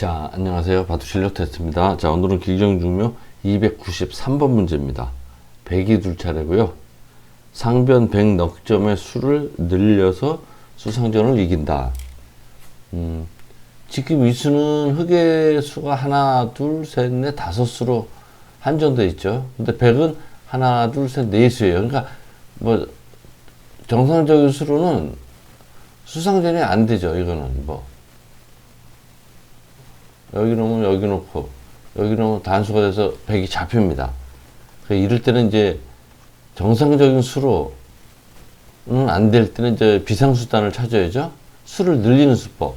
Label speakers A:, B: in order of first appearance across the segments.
A: 자, 안녕하세요. 바둑 실력 테스트입니다. 자, 오늘은 길경중묘 293번 문제입니다. 100이 둘 차례고요. 상변 100 넉점의 수를 늘려서 수상전을 이긴다. 음, 지금 이 수는 흑의 수가 하나, 둘, 셋, 넷, 다섯 수로 한정돼 있죠. 근데 100은 하나, 둘, 셋, 네 수예요. 그러니까 뭐 정상적인 수로는 수상전이 안 되죠. 이거는 뭐. 여기 놓으면 여기 놓고 여기 놓으면 단수가 돼서 100이 잡힙니다. 그 이럴 때는 이제 정상적인 수로는 안 될 때는 이제 비상수단을 찾아야죠. 수를 늘리는 수법.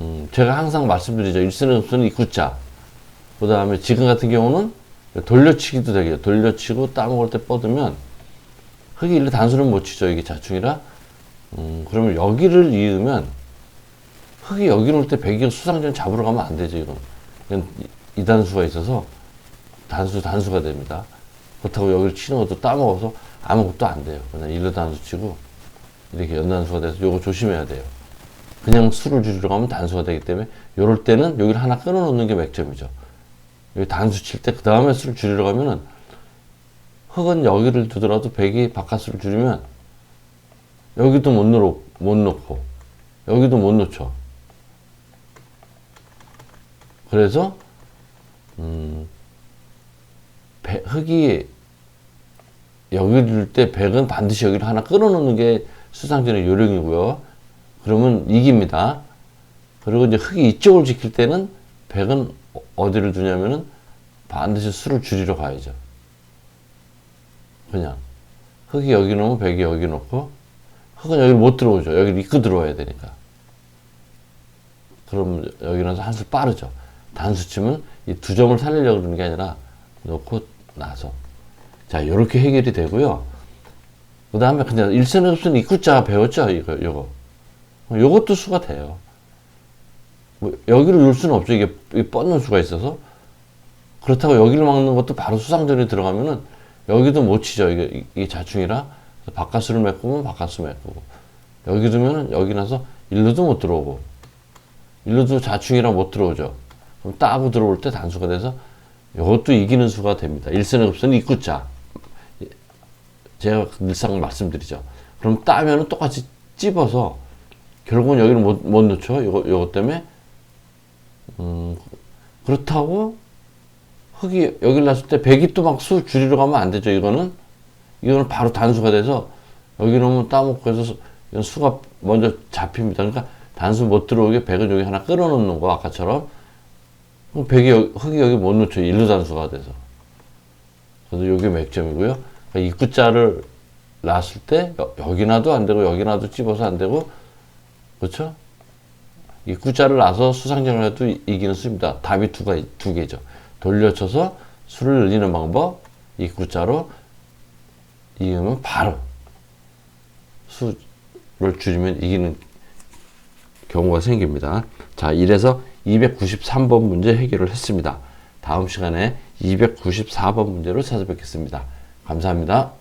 A: 음, 제가 항상 말씀드리죠. 일선의 급수는 이구자. 그 다음에 지금 같은 경우는 돌려치기도 되겠죠. 돌려치고 따먹을 때 뻗으면 흑이 일로 단수는 못 치죠. 이게 자충이라. 음, 그러면 여기를 이으면 흑이 여기 놓을 때 백이 수상전 잡으러 가면 안 되죠, 이건. 이건 이- 이 단수가 있어서 단수, 단수가 됩니다. 그렇다고 여기를 치는 것도 따먹어서 아무것도 안 돼요. 그냥 일로 단수 치고 이렇게 연단수가 돼서 요거 조심해야 돼요. 그냥 수를 줄이러 가면 단수가 되기 때문에 요럴 때는 여기를 하나 끊어 놓는 게 맥점이죠. 여기 단수 칠 때 그 다음에 수를 줄이러 가면은 흑은 여기를 두더라도 백이 바깥수를 줄이면 여기도 못 놓고, 못 놓고 여기도 못 놓죠. 그래서 음, 배- 여기를 둘때 백은 반드시 여기를 하나 끊어놓는 게 수상전의 요령이고요. 그러면 이깁니다. 그리고 이제 흑이 이쪽을 지킬 때는 백은 어- 어디를 두냐면은 반드시 수를 줄이러 가야죠. 그냥 흑이 여기 놓으면 백이 여기 놓고 흑은 여기 못 들어오죠. 여기를 이끌어 들어와야 되니까. 그럼 여기 나서 한수 빠르죠. 단수 치면 이두 점을 살리려고 그러는 게 아니라 놓고 나서. 자, 이렇게 해결이 되고요. 그 다음에 그냥 일선의 흡수는 입구자 배웠죠? 이거, 요거. 요것도 수가 돼요. 뭐 여기를 놓을 수는 없죠. 이게, 뻗는 수가 있어서. 그렇다고 여기를 막는 것도 바로 수상전에 들어가면은 여기도 못 치죠. 이게, 이게 자충이라. 바깥수를 메꾸면 바깥수 메꾸고. 여기 두면은 여기 나서 일루도 못 들어오고. 일루도 자충이라 못 들어오죠. 그럼 따고 들어올 때 단수가 돼서 이것도 이기는 수가 됩니다. 일선의 급수는 입구자. 제가 늘상 말씀드리죠. 그럼 따면은 똑같이 찝어서 결국은 여기를 못, 못 넣죠. 요거, 요거 때문에. 음, 그렇다고 흙이 여기를 놨을 때 백이 또 막 수 줄이러 가면 안 되죠. 이거는. 이거는 바로 단수가 돼서 여기 놓으면 따먹고 해서 수가 먼저 잡힙니다. 그러니까 단수 못 들어오게 백은 여기 하나 끌어놓는 거 아까처럼 그럼 백이 여기, 흙이 여기 못 놓죠. 일루 단수가 돼서. 그래서 여기 맥점이고요. 그러니까 입구자를 놨을 때 여, 여기 놔도 안 되고 여기 놔도 찝어서 안 되고 그렇죠? 입구자를 놔서 수상전을 해도 이- 이기는 수입니다. 답이 두가 두 개죠. 돌려쳐서 수를 늘리는 방법 입구자로 이으면 바로 수를 줄이면 이기는 경우가 생깁니다. 자, 이래서 293번 문제 해결을 했습니다. 다음 시간에 294번 문제로 찾아뵙겠습니다. 감사합니다.